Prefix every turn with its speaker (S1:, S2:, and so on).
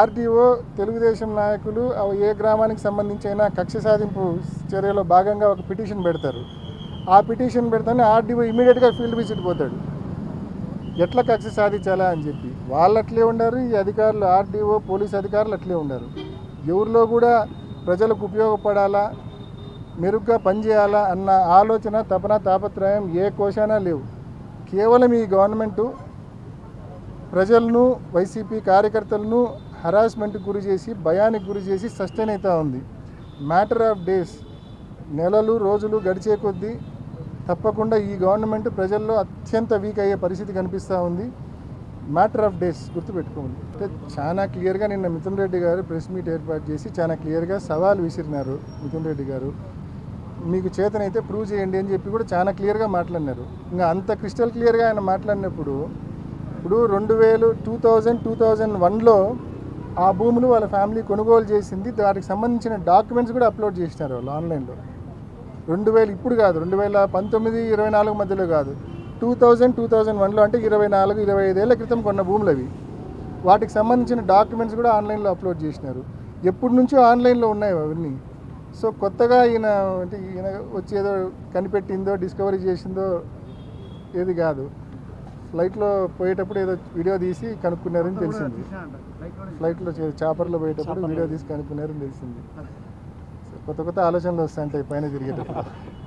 S1: RDO Telugu Desam నాయకులు ఏ గ్రామానికి సంబంధించిన కక్ష సాధింపు చర్యలో భాగంగా ఒక పిటిషన్ పెడతారు. ఆ పిటిషన్ పెడతానే ఆర్డీఓ ఇమీడియట్గా ఫీల్డ్ విజిట్ పోతాడు. ఎట్లా కక్ష సాధించాలా అని చెప్పి. వాళ్ళు అట్లే ఉండారు ఈ అధికారులు ఆర్డీఓ పోలీస్ అధికారులు అట్లే ఉండారు. ఎవరిలో కూడా ప్రజలకు ఉపయోగపడాలా మెరుగ్గా పనిచేయాలా అన్న ఆలోచన తపన తాపత్రయం ఏ కోశానా లేవు. కేవలం ఈ గవర్నమెంటు ప్రజలను వైసీపీ కార్యకర్తలను హరాస్మెంట్కి గురి చేసి భయానికి గురి చేసి సస్టైన్ అవుతూ ఉంది. మ్యాటర్ ఆఫ్ డేస్ నెలలు రోజులు గడిచే కొద్దీ తప్పకుండా ఈ గవర్నమెంట్ ప్రజల్లో అత్యంత వీక్ అయ్యే పరిస్థితి కనిపిస్తూ ఉంది. మ్యాటర్ ఆఫ్ డేస్ గుర్తుపెట్టుకోండి. అంటే చాలా క్లియర్గా నిన్న మిథున్ రెడ్డి గారు ప్రెస్ మీట్ ఏర్పాటు చేసి చాలా క్లియర్గా సవాల్ విసిరినారు మిథున్ రెడ్డి గారు. మీకు చేతనైతే ప్రూవ్ చేయండి అని చెప్పి కూడా చాలా క్లియర్గా మాట్లాడినారు. ఇంకా అంత క్రిస్టల్ క్లియర్గా ఆయన మాట్లాడినప్పుడు ఇప్పుడు రెండు వేలు టూ థౌజండ్ టూ థౌజండ్ వన్లో ఆ భూములు వాళ్ళ ఫ్యామిలీ కొనుగోలు చేసింది. దానికి సంబంధించిన డాక్యుమెంట్స్ కూడా అప్లోడ్ చేసినారు వాళ్ళు ఆన్లైన్లో రెండు వేలు ఇప్పుడు కాదు రెండు వేల పంతొమ్మిది ఇరవై నాలుగు మధ్యలో కాదు. టూ థౌజండ్ టూ థౌజండ్ వన్లో అంటే ఇరవై నాలుగు ఇరవై ఐదేళ్ళ క్రితం కొన్న భూములు అవి. వాటికి సంబంధించిన డాక్యుమెంట్స్ కూడా ఆన్లైన్లో అప్లోడ్ చేసినారు. ఎప్పటి నుంచో ఆన్లైన్లో ఉన్నాయి అవన్నీ. సో కొత్తగా ఈయన అంటే ఈయన వచ్చేదో కనిపెట్టిందో డిస్కవరీ చేసిందో ఏది కాదు. ఫ్లైట్లో పోయేటప్పుడు ఏదో వీడియో తీసి కనుక్కున్నారని తెలిసింది. ఫ్లైట్లో చాపర్లో పోయేటప్పుడు వీడియో తీసి కనుక్కున్నారని తెలిసింది. కొత్త కొత్త ఆలోచనలు వస్తాయంటాయి పైన తిరిగేటప్పుడు.